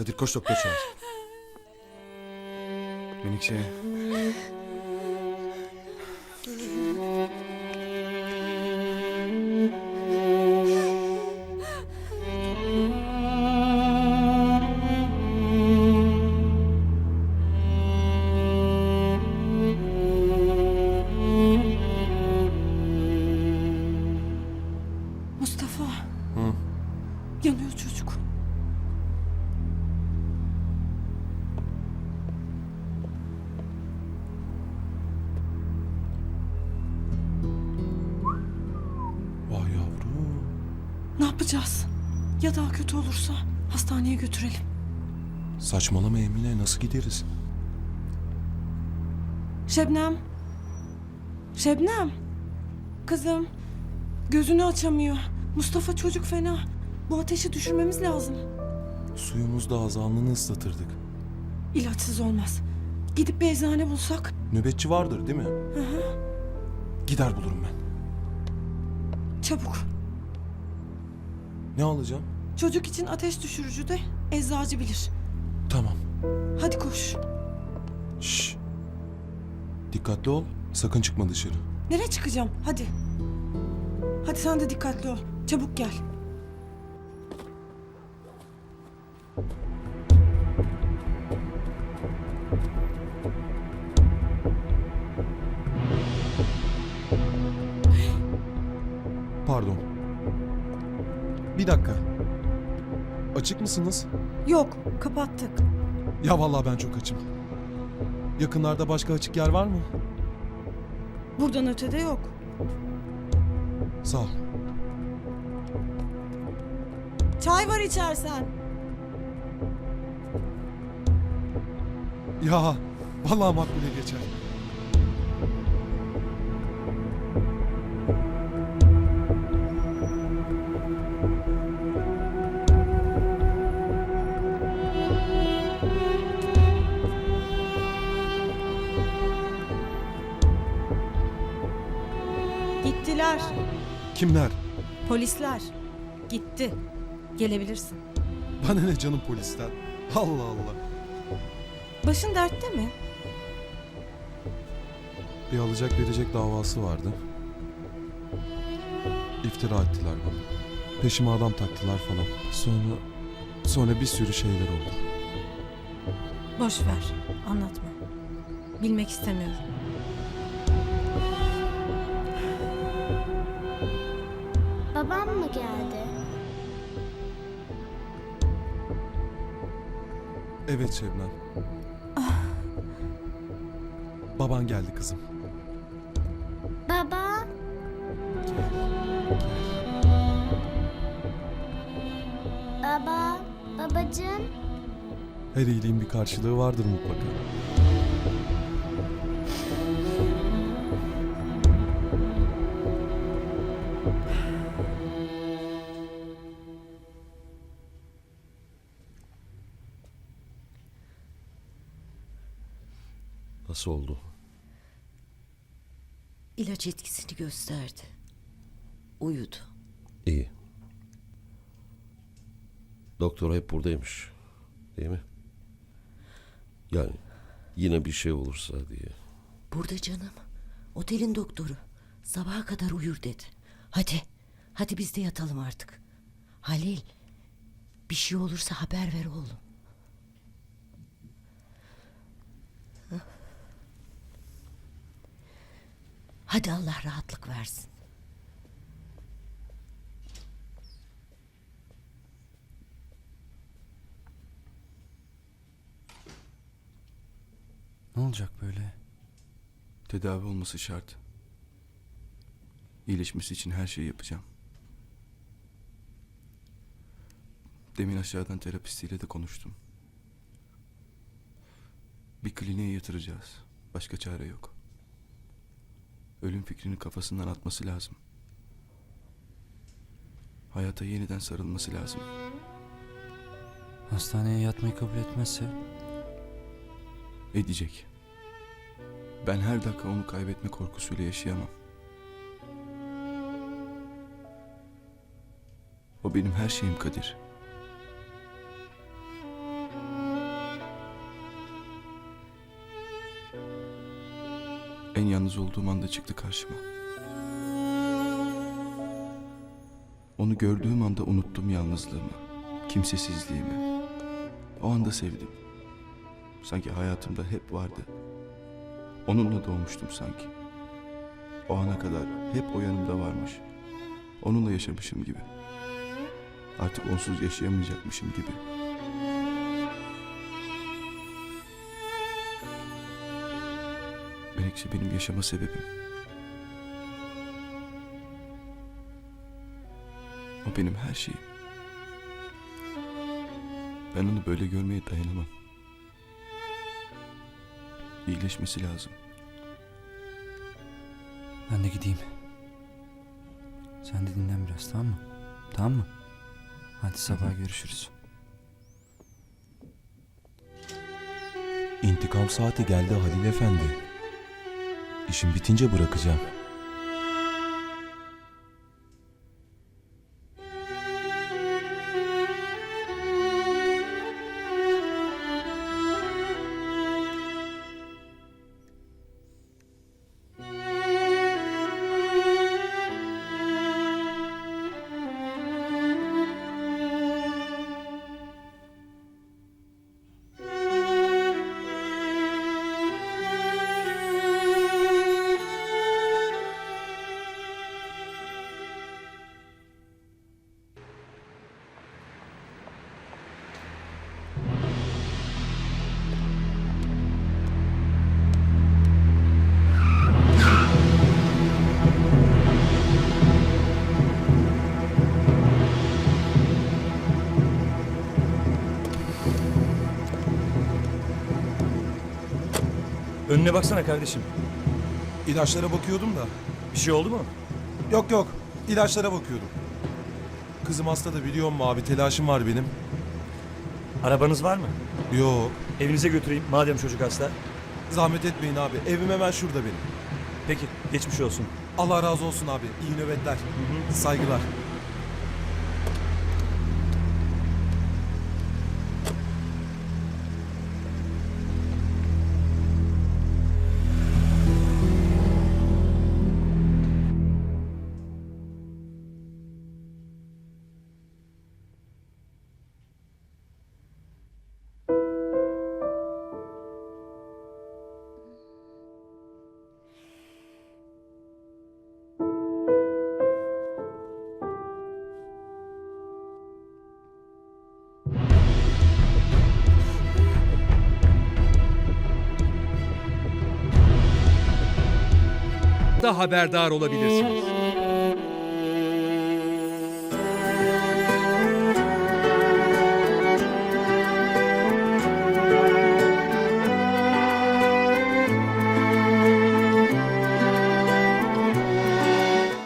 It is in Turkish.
Kadir koş doktor çağır. Menekşe. Yapacağız? Ya daha kötü olursa hastaneye götürelim. Saçmalama Emine nasıl gideriz? Şebnem. Şebnem. Kızım. Gözünü açamıyor. Mustafa çocuk fena. Bu ateşi düşürmemiz lazım. Suyumuz da az alnını ıslatırdık. İlaçsız olmaz. Gidip bir eczane bulsak. Nöbetçi vardır değil mi? Hı hı. Gider bulurum ben. Çabuk. Ne alacağım? Çocuk için ateş düşürücü de eczacı bilir. Tamam. Hadi koş. Şş. Dikkatli ol. Sakın çıkma dışarı. Nereye çıkacağım? Hadi. Hadi sen de dikkatli ol. Çabuk gel. Pardon. Bir dakika. Açık mısınız? Yok, kapattık. Ya vallahi ben çok açım. Yakınlarda başka açık yer var mı? Buradan ötede yok. Sağ ol. Çay var içersen. Ya vallahi makbule geçer. Gittiler. Kimler? Polisler. Gitti. Gelebilirsin. Bana ne canım polisten? Allah Allah. Başın dertte mi? Bir alacak verecek davası vardı. İftira ettiler bana. Peşime adam taktılar falan. Sonra sonra bir sürü şeyler oldu. Boş ver. Anlatma. Bilmek istemiyorum. Evet Şebnem. Baban geldi kızım. Baba, baba, babacığım. Her iyiliğin bir karşılığı vardır mutlaka. Nasıl oldu? İlaç etkisini gösterdi. Uyudu. İyi. Doktor hep buradaymış. Değil mi? Yani yine bir şey olursa diye. Burada canım. Otelin doktoru. Sabaha kadar uyur dedi. Hadi. Hadi biz de yatalım artık. Halil. Bir şey olursa haber ver oğlum. Hadi Allah rahatlık versin. Ne olacak böyle? Tedavi olması şart. İyileşmesi için her şeyi yapacağım. Demin aşağıdan terapistiyle de konuştum. Bir kliniğe yatıracağız. Başka çare yok. Ölüm fikrini kafasından atması lazım. Hayata yeniden sarılması lazım. Hastaneye yatmayı kabul etmezse Edecek. Ben her dakika onu kaybetme korkusuyla yaşayamam. O benim her şeyim Kadir. En yalnız olduğum anda çıktı karşıma. Onu gördüğüm anda unuttum yalnızlığımı, kimsesizliğimi. O anda sevdim. Sanki hayatımda hep vardı. Onunla doğmuştum sanki. O ana kadar hep o yanımda varmış. Onunla yaşamışım gibi. Artık onsuz yaşayamayacakmışım gibi. Menekşe benim yaşama sebebim. O benim her şeyim. Ben onu böyle görmeye dayanamam. İyileşmesi lazım. Ben de gideyim. Sen de dinlen biraz tamam mı? Tamam mı? Hadi sabah görüşürüz. İntikam saati geldi Halil Efendi. İşim bitince bırakacağım. Önüne baksana kardeşim. İlaçlara bakıyordum da. Bir şey oldu mu? Yok yok. İlaçlara bakıyordum. Kızım hasta da biliyor musun abi? Telaşım var benim. Arabanız var mı? Yok. Evinize götüreyim madem çocuk hasta. Zahmet etmeyin abi. Evim hemen şurada benim. Peki geçmiş olsun. Allah razı olsun abi. İyi nöbetler. Saygılar. Da haberdar olabilirsiniz.